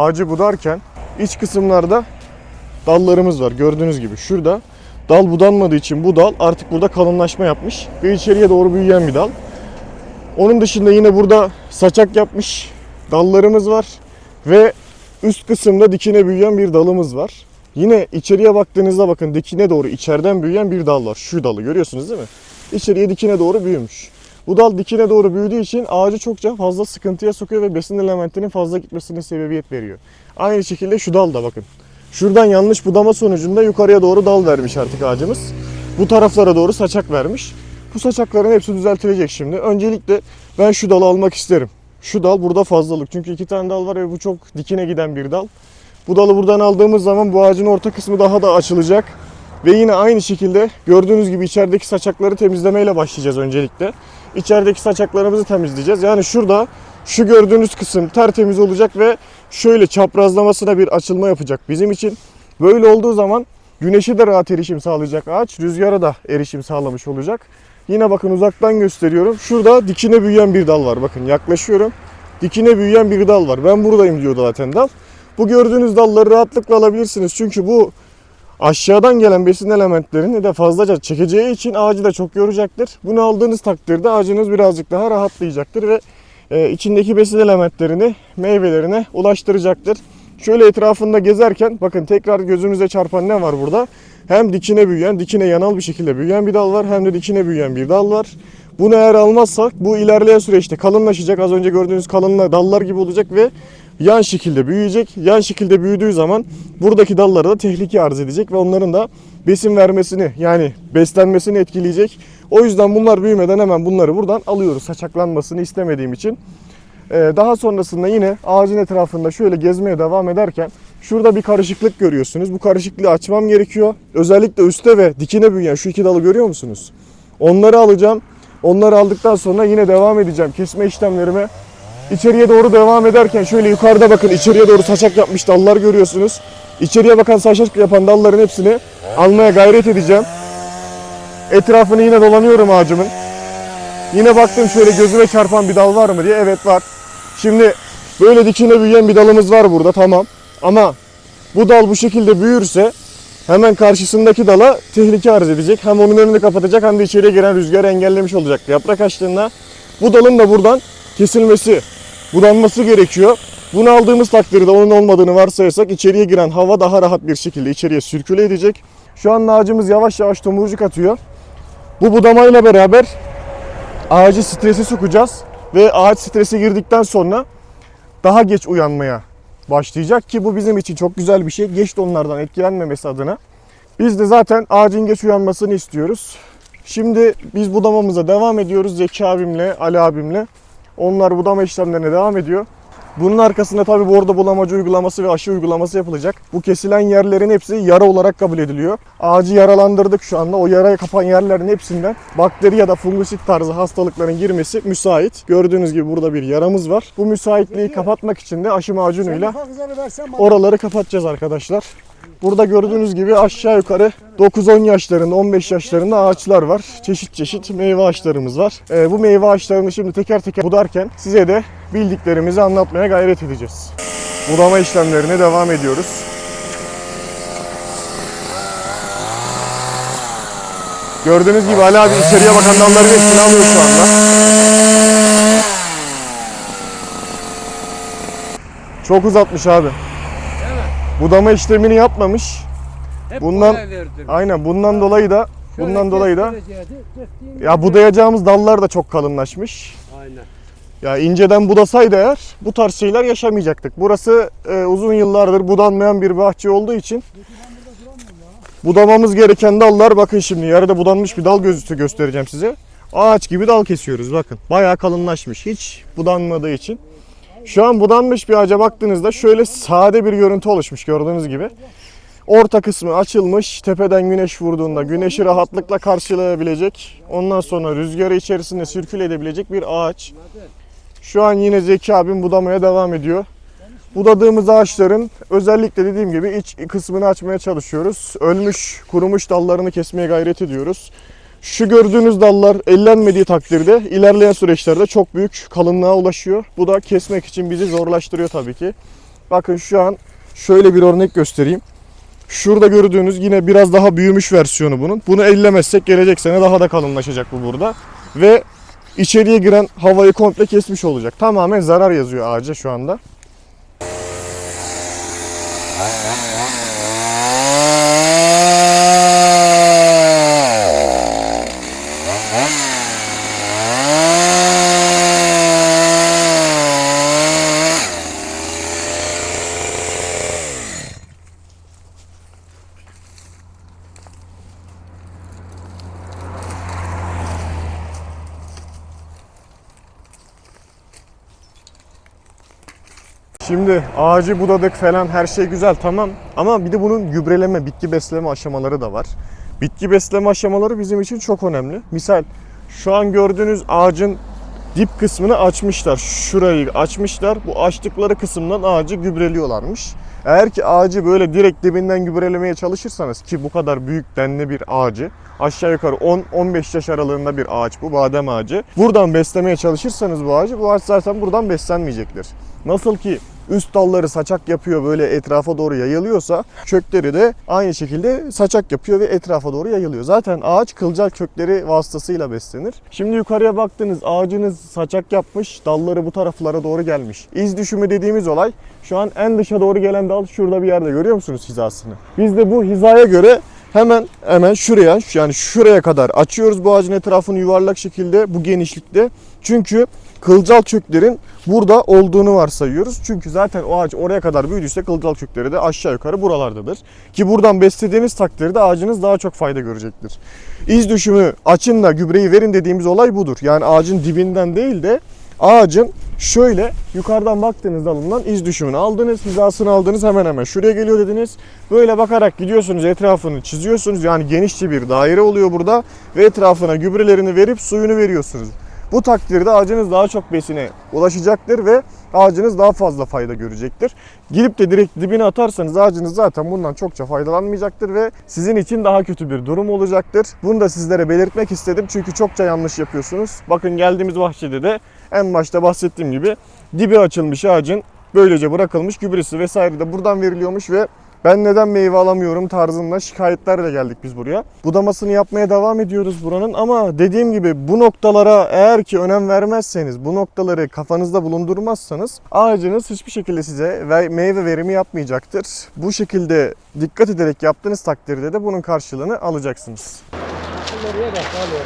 Ağacı budarken iç kısımlarda dallarımız var. Gördüğünüz gibi şurada dal budanmadığı için bu dal artık burada kalınlaşma yapmış ve içeriye doğru büyüyen bir dal. Onun dışında yine burada saçak yapmış dallarımız var ve üst kısımda dikine büyüyen bir dalımız var. Yine içeriye baktığınızda bakın dikine doğru içeriden büyüyen bir dal var. Şu dalı görüyorsunuz değil mi? İçeriye dikine doğru büyümüş. Bu dal dikine doğru büyüdüğü için ağacı çokça fazla sıkıntıya sokuyor ve besin elementinin fazla gitmesine sebebiyet veriyor. Aynı şekilde şu dal da bakın. Şuradan yanlış budama sonucunda yukarıya doğru dal vermiş artık ağacımız. Bu taraflara doğru saçak vermiş. Bu saçakların hepsi düzeltilecek şimdi. Öncelikle ben şu dalı almak isterim. Şu dal burada fazlalık. Çünkü iki tane dal var ve bu çok dikine giden bir dal. Bu dalı buradan aldığımız zaman bu ağacın orta kısmı daha da açılacak. Ve yine aynı şekilde gördüğünüz gibi içerideki saçakları temizlemeyle başlayacağız öncelikle. İçerideki saçaklarımızı temizleyeceğiz. Yani şurada şu gördüğünüz kısım tertemiz olacak ve şöyle çaprazlamasına bir açılma yapacak bizim için. Böyle olduğu zaman güneşe de rahat erişim sağlayacak ağaç, rüzgara da erişim sağlamış olacak. Yine bakın uzaktan gösteriyorum. Şurada dikine büyüyen bir dal var. Bakın yaklaşıyorum. Dikine büyüyen bir dal var. Ben buradayım diyor zaten dal. Bu gördüğünüz dalları rahatlıkla alabilirsiniz. Çünkü bu aşağıdan gelen besin elementlerini de fazlaca çekeceği için ağacı da çok yoracaktır. Bunu aldığınız takdirde ağacınız birazcık daha rahatlayacaktır ve e, içindeki besin elementlerini meyvelerine ulaştıracaktır. Şöyle etrafında gezerken bakın tekrar gözümüze çarpan ne var burada? Hem dikine büyüyen, dikine yanal bir şekilde büyüyen bir dal var hem de dikine büyüyen bir dal var. Bunu eğer almazsak bu ilerleyen süreçte kalınlaşacak. Az önce gördüğünüz kalınla dallar gibi olacak ve yan şekilde büyüyecek. Yan şekilde büyüdüğü zaman buradaki dallara da tehlike arz edecek ve onların da besin vermesini yani beslenmesini etkileyecek. O yüzden bunlar büyümeden hemen bunları buradan alıyoruz. Saçaklanmasını istemediğim için. Ee, daha sonrasında yine ağacın etrafında şöyle gezmeye devam ederken şurada bir karışıklık görüyorsunuz. Bu karışıklığı açmam gerekiyor. Özellikle üstte ve dikine büyüyen şu iki dalı görüyor musunuz? Onları alacağım. Onları aldıktan sonra yine devam edeceğim kesme işlemlerime. İçeriye doğru devam ederken şöyle yukarıda bakın içeriye doğru saçak yapmış dallar görüyorsunuz. İçeriye bakan saçak yapan dalların hepsini almaya gayret edeceğim. Etrafını yine dolanıyorum ağacımın. Yine baktım şöyle gözüme çarpan bir dal var mı diye. Evet var. Şimdi böyle dikine büyüyen bir dalımız var burada tamam. Ama bu dal bu şekilde büyürse hemen karşısındaki dala tehlike arz edecek. Hem onun önünü kapatacak hem de içeriye giren rüzgarı engellemiş olacak. Yaprak açtığında bu dalın da buradan kesilmesi, budanması gerekiyor. Bunu aldığımız takdirde onun olmadığını varsayarsak içeriye giren hava daha rahat bir şekilde içeriye sirküle edecek. Şu an ağacımız yavaş yavaş tomurcuk atıyor. Bu budamayla beraber ağacı strese sokacağız ve ağaç strese girdikten sonra daha geç uyanmaya başlayacak ki bu bizim için çok güzel bir şey. Geç de onlardan etkilenmemesi adına. Biz de zaten ağacın geç uyanmasını istiyoruz. Şimdi biz budamamıza devam ediyoruz Zeki abimle, Ali abimle. Onlar budama işlemlerine devam ediyor. Bunun arkasında tabii bordo bulamacı uygulaması ve aşı uygulaması yapılacak. Bu kesilen yerlerin hepsi yara olarak kabul ediliyor. Ağacı yaralandırdık şu anda. O yaraya kapan yerlerin hepsinden bakteri ya da fungisit tarzı hastalıkların girmesi müsait. Gördüğünüz gibi burada bir yaramız var. Bu müsaitliği kapatmak için de aşı macunuyla oraları kapatacağız arkadaşlar. Burada gördüğünüz gibi aşağı yukarı 9-10 yaşlarında 15 yaşlarında ağaçlar var. Çeşit çeşit meyve ağaçlarımız var. Ee, bu meyve ağaçlarını şimdi teker teker budarken size de bildiklerimizi anlatmaya gayret edeceğiz. Budama işlemlerine devam ediyoruz. Gördüğünüz gibi Ali abi içeriye bakan dalların hepsini alıyor şu anda. Çok uzatmış abi. Budama işlemini yapmamış. Hep Bundan-. Aynen bundan dolayı da bundan dolayı da ya budayacağımız dallar da çok kalınlaşmış. Aynen. Ya inceden budasaydı eğer bu tarz şeyler yaşamayacaktık. Burası e, uzun yıllardır budanmayan bir bahçe olduğu için budamamız gereken dallar bakın şimdi yarıda budanmış bir dal gözütü göstereceğim size. Ağaç gibi dal kesiyoruz bakın. Bayağı kalınlaşmış hiç budanmadığı için. Şu an budanmış bir ağaca baktığınızda şöyle sade bir görüntü oluşmuş gördüğünüz gibi. Orta kısmı açılmış. Tepeden güneş vurduğunda güneşi rahatlıkla karşılayabilecek. Ondan sonra rüzgarı içerisinde sirküle edebilecek bir ağaç. Şu an yine Zeki abim budamaya devam ediyor. Budadığımız ağaçların özellikle dediğim gibi iç kısmını açmaya çalışıyoruz. Ölmüş, kurumuş dallarını kesmeye gayret ediyoruz. Şu gördüğünüz dallar ellenmediği takdirde ilerleyen süreçlerde çok büyük kalınlığa ulaşıyor. Bu da kesmek için bizi zorlaştırıyor tabii ki. Bakın şu an şöyle bir örnek göstereyim. Şurada gördüğünüz yine biraz daha büyümüş versiyonu bunun. Bunu ellemezsek gelecek sene daha da kalınlaşacak bu burada. Ve içeriye giren havayı komple kesmiş olacak. Tamamen zarar yazıyor ağaca şu anda. Şimdi ağacı budadık falan her şey güzel tamam ama bir de bunun gübreleme, bitki besleme aşamaları da var. Bitki besleme aşamaları bizim için çok önemli. Misal şu an gördüğünüz ağacın dip kısmını açmışlar. Şurayı açmışlar. Bu açtıkları kısımdan ağacı gübreliyorlarmış. Eğer ki ağacı böyle direkt dibinden gübrelemeye çalışırsanız ki bu kadar büyük denli bir ağacı aşağı yukarı 10-15 yaş aralığında bir ağaç bu badem ağacı. Buradan beslemeye çalışırsanız bu ağacı bu ağaç zaten buradan beslenmeyecektir. Nasıl ki üst dalları saçak yapıyor böyle etrafa doğru yayılıyorsa kökleri de aynı şekilde saçak yapıyor ve etrafa doğru yayılıyor. Zaten ağaç kılcal kökleri vasıtasıyla beslenir. Şimdi yukarıya baktınız ağacınız saçak yapmış dalları bu taraflara doğru gelmiş. İz düşümü dediğimiz olay şu an en dışa doğru gelen dal şurada bir yerde görüyor musunuz hizasını? Biz de bu hizaya göre Hemen hemen şuraya yani şuraya kadar açıyoruz bu ağacın etrafını yuvarlak şekilde bu genişlikte. Çünkü kılcal köklerin burada olduğunu varsayıyoruz. Çünkü zaten o ağaç oraya kadar büyüdüyse kılcal kökleri de aşağı yukarı buralardadır. Ki buradan beslediğiniz takdirde ağacınız daha çok fayda görecektir. İz düşümü açın da gübreyi verin dediğimiz olay budur. Yani ağacın dibinden değil de ağacın şöyle yukarıdan baktığınız dalından iz düşümünü aldınız, hizasını aldınız hemen hemen şuraya geliyor dediniz. Böyle bakarak gidiyorsunuz etrafını çiziyorsunuz yani genişçe bir daire oluyor burada ve etrafına gübrelerini verip suyunu veriyorsunuz. Bu takdirde ağacınız daha çok besine ulaşacaktır ve ağacınız daha fazla fayda görecektir. Girip de direkt dibine atarsanız ağacınız zaten bundan çokça faydalanmayacaktır ve sizin için daha kötü bir durum olacaktır. Bunu da sizlere belirtmek istedim çünkü çokça yanlış yapıyorsunuz. Bakın geldiğimiz bahçede de en başta bahsettiğim gibi dibi açılmış ağacın böylece bırakılmış gübresi vesaire de buradan veriliyormuş ve ben neden meyve alamıyorum tarzında şikayetlerle geldik biz buraya. Budamasını yapmaya devam ediyoruz buranın ama dediğim gibi bu noktalara eğer ki önem vermezseniz, bu noktaları kafanızda bulundurmazsanız ağacınız hiçbir şekilde size ve- meyve verimi yapmayacaktır. Bu şekilde dikkat ederek yaptığınız takdirde de bunun karşılığını alacaksınız. Nereye bak abi.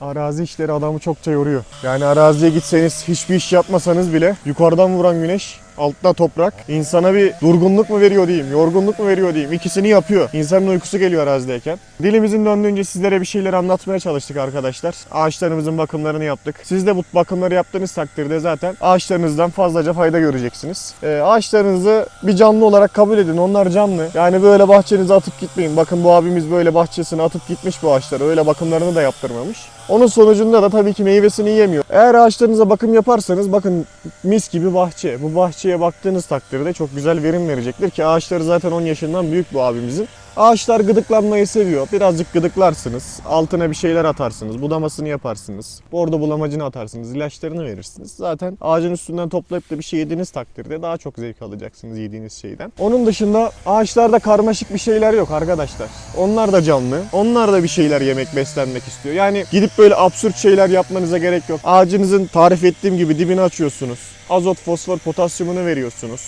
Arazi işleri adamı çokça yoruyor. Yani araziye gitseniz hiçbir iş yapmasanız bile yukarıdan vuran güneş altta toprak insana bir durgunluk mu veriyor diyeyim, yorgunluk mu veriyor diyeyim. İkisini yapıyor. İnsanın uykusu geliyor arazideyken. Dilimizin döndüğünce sizlere bir şeyler anlatmaya çalıştık arkadaşlar. Ağaçlarımızın bakımlarını yaptık. Siz de bu bakımları yaptığınız takdirde zaten ağaçlarınızdan fazlaca fayda göreceksiniz. Ee, ağaçlarınızı bir canlı olarak kabul edin. Onlar canlı. Yani böyle bahçenize atıp gitmeyin. Bakın bu abimiz böyle bahçesine atıp gitmiş bu ağaçları. Öyle bakımlarını da yaptırmamış. Onun sonucunda da tabii ki meyvesini yemiyor. Eğer ağaçlarınıza bakım yaparsanız bakın mis gibi bahçe. Bu bahçeye baktığınız takdirde çok güzel verim verecektir ki ağaçları zaten 10 yaşından büyük bu abimizin. Ağaçlar gıdıklanmayı seviyor. Birazcık gıdıklarsınız. Altına bir şeyler atarsınız. Budamasını yaparsınız. Bordo bulamacını atarsınız. ilaçlarını verirsiniz. Zaten ağacın üstünden toplayıp da bir şey yediğiniz takdirde daha çok zevk alacaksınız yediğiniz şeyden. Onun dışında ağaçlarda karmaşık bir şeyler yok arkadaşlar. Onlar da canlı. Onlar da bir şeyler yemek, beslenmek istiyor. Yani gidip böyle absürt şeyler yapmanıza gerek yok. Ağacınızın tarif ettiğim gibi dibini açıyorsunuz. Azot, fosfor, potasyumunu veriyorsunuz.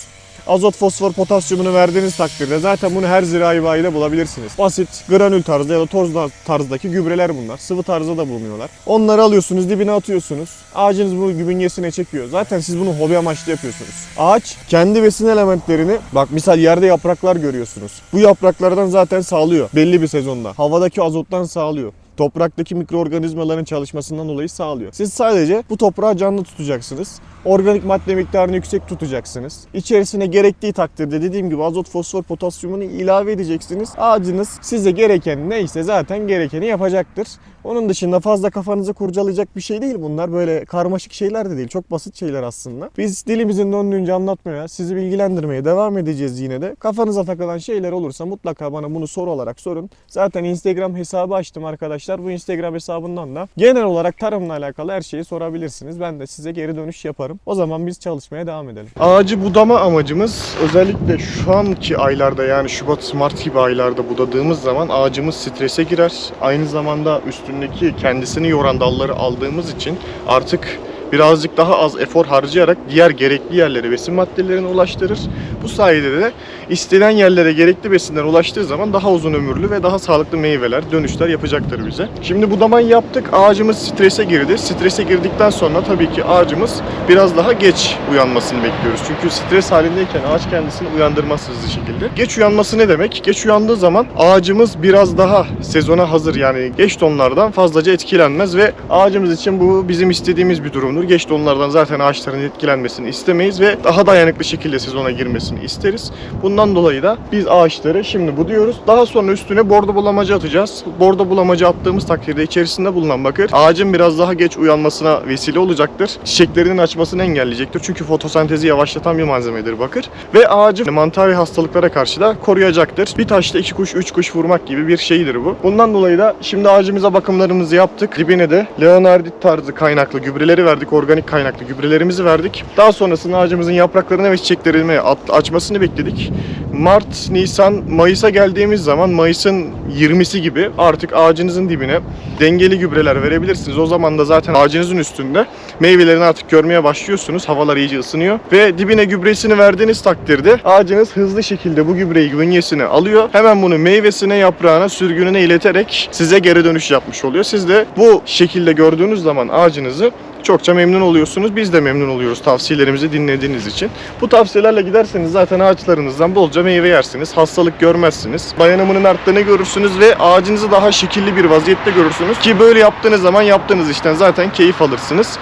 Azot, fosfor, potasyumunu verdiğiniz takdirde zaten bunu her zirai bayide bulabilirsiniz. Basit, granül tarzda ya da toz tarzdaki gübreler bunlar. Sıvı tarzda da bulunuyorlar. Onları alıyorsunuz, dibine atıyorsunuz. Ağacınız bunu bünyesine çekiyor. Zaten siz bunu hobi amaçlı yapıyorsunuz. Ağaç kendi besin elementlerini, bak misal yerde yapraklar görüyorsunuz. Bu yapraklardan zaten sağlıyor belli bir sezonda. Havadaki azottan sağlıyor topraktaki mikroorganizmaların çalışmasından dolayı sağlıyor. Siz sadece bu toprağı canlı tutacaksınız. Organik madde miktarını yüksek tutacaksınız. İçerisine gerektiği takdirde dediğim gibi azot, fosfor, potasyumunu ilave edeceksiniz. Ağacınız size gereken neyse zaten gerekeni yapacaktır. Onun dışında fazla kafanızı kurcalayacak bir şey değil bunlar. Böyle karmaşık şeyler de değil. Çok basit şeyler aslında. Biz dilimizin döndüğünce anlatmaya, sizi bilgilendirmeye devam edeceğiz yine de. Kafanıza takılan şeyler olursa mutlaka bana bunu soru olarak sorun. Zaten Instagram hesabı açtım arkadaşlar. Arkadaşlar. Bu Instagram hesabından da genel olarak tarımla alakalı her şeyi sorabilirsiniz. Ben de size geri dönüş yaparım. O zaman biz çalışmaya devam edelim. Ağacı budama amacımız özellikle şu anki aylarda yani Şubat, Mart gibi aylarda budadığımız zaman ağacımız strese girer. Aynı zamanda üstündeki kendisini yoran dalları aldığımız için artık birazcık daha az efor harcayarak diğer gerekli yerlere besin maddelerini ulaştırır. Bu sayede de istenen yerlere gerekli besinler ulaştığı zaman daha uzun ömürlü ve daha sağlıklı meyveler, dönüşler yapacaktır bize. Şimdi budamayı yaptık. Ağacımız strese girdi. Strese girdikten sonra tabii ki ağacımız biraz daha geç uyanmasını bekliyoruz. Çünkü stres halindeyken ağaç kendisini uyandırmaz hızlı şekilde. Geç uyanması ne demek? Geç uyandığı zaman ağacımız biraz daha sezona hazır yani geç tonlardan fazlaca etkilenmez ve ağacımız için bu bizim istediğimiz bir durumdur. Geç tonlardan zaten ağaçların etkilenmesini istemeyiz ve daha dayanıklı şekilde sezona girmesini isteriz. Bundan dolayı da biz ağaçları şimdi buduyoruz. Daha sonra üstüne bordo bulamacı atacağız. Bordo bulamacı attığımız takdirde içerisinde bulunan bakır ağacın biraz daha geç uyanmasına vesile olacaktır. Çiçeklerinin açmasını engelleyecektir. Çünkü fotosentezi yavaşlatan bir malzemedir bakır. Ve ağacı mantar ve hastalıklara karşı da koruyacaktır. Bir taşla iki kuş, üç kuş vurmak gibi bir şeydir bu. Bundan dolayı da şimdi ağacımıza bakımlarımızı yaptık. Dibine de Leonardit tarzı kaynaklı gübreleri verdik. Organik kaynaklı gübrelerimizi verdik. Daha sonrasında ağacımızın yapraklarını ve çiçeklerini açmasını bekledik. Mart, Nisan, Mayıs'a geldiğimiz zaman Mayıs'ın 20'si gibi artık ağacınızın dibine dengeli gübreler verebilirsiniz. O zaman da zaten ağacınızın üstünde meyvelerini artık görmeye başlıyorsunuz. Havalar iyice ısınıyor. Ve dibine gübresini verdiğiniz takdirde ağacınız hızlı şekilde bu gübreyi bünyesine alıyor. Hemen bunu meyvesine, yaprağına, sürgününe ileterek size geri dönüş yapmış oluyor. Siz de bu şekilde gördüğünüz zaman ağacınızı çokça memnun oluyorsunuz. Biz de memnun oluyoruz tavsiyelerimizi dinlediğiniz için. Bu tavsiyelerle giderseniz zaten ağaçlarınızdan bolca meyve yersiniz. Hastalık görmezsiniz. Dayanımının arttığını görürsünüz ve ağacınızı daha şekilli bir vaziyette görürsünüz. Ki böyle yaptığınız zaman yaptığınız işten zaten keyif alırsınız.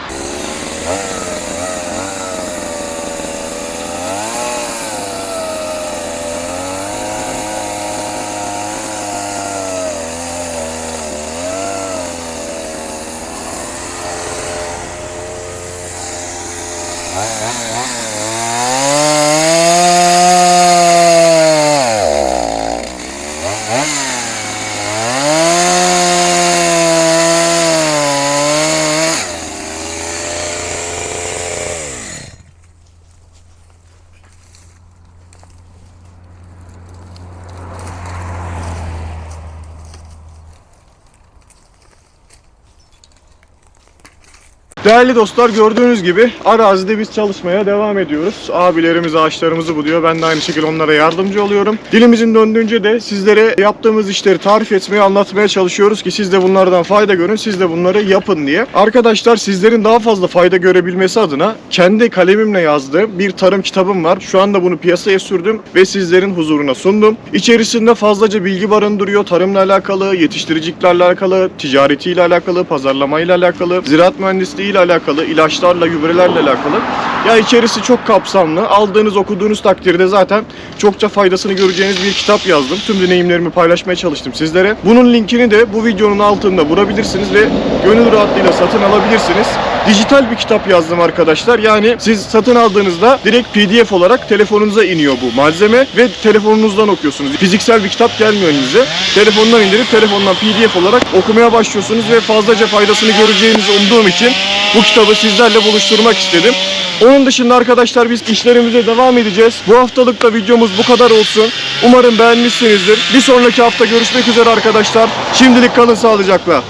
Değerli dostlar gördüğünüz gibi arazide biz çalışmaya devam ediyoruz. Abilerimiz ağaçlarımızı buluyor. Ben de aynı şekilde onlara yardımcı oluyorum. Dilimizin döndüğünce de sizlere yaptığımız işleri tarif etmeye, anlatmaya çalışıyoruz ki siz de bunlardan fayda görün, siz de bunları yapın diye. Arkadaşlar sizlerin daha fazla fayda görebilmesi adına kendi kalemimle yazdığım bir tarım kitabım var. Şu anda bunu piyasaya sürdüm ve sizlerin huzuruna sundum. İçerisinde fazlaca bilgi barındırıyor. Tarımla alakalı, yetiştiricilikle alakalı, ticaretiyle alakalı, pazarlamayla alakalı, ziraat mühendisliği ile alakalı, ilaçlarla, gübrelerle alakalı. Ya içerisi çok kapsamlı. Aldığınız, okuduğunuz takdirde zaten çokça faydasını göreceğiniz bir kitap yazdım. Tüm deneyimlerimi paylaşmaya çalıştım sizlere. Bunun linkini de bu videonun altında bulabilirsiniz ve gönül rahatlığıyla satın alabilirsiniz. Dijital bir kitap yazdım arkadaşlar. Yani siz satın aldığınızda direkt PDF olarak telefonunuza iniyor bu malzeme ve telefonunuzdan okuyorsunuz. Fiziksel bir kitap gelmiyor elinize. Telefondan indirip telefondan PDF olarak okumaya başlıyorsunuz ve fazlaca faydasını göreceğinizi umduğum için bu kitabı sizlerle buluşturmak istedim. Onun dışında arkadaşlar biz işlerimize devam edeceğiz. Bu haftalık da videomuz bu kadar olsun. Umarım beğenmişsinizdir. Bir sonraki hafta görüşmek üzere arkadaşlar. Şimdilik kalın sağlıcakla.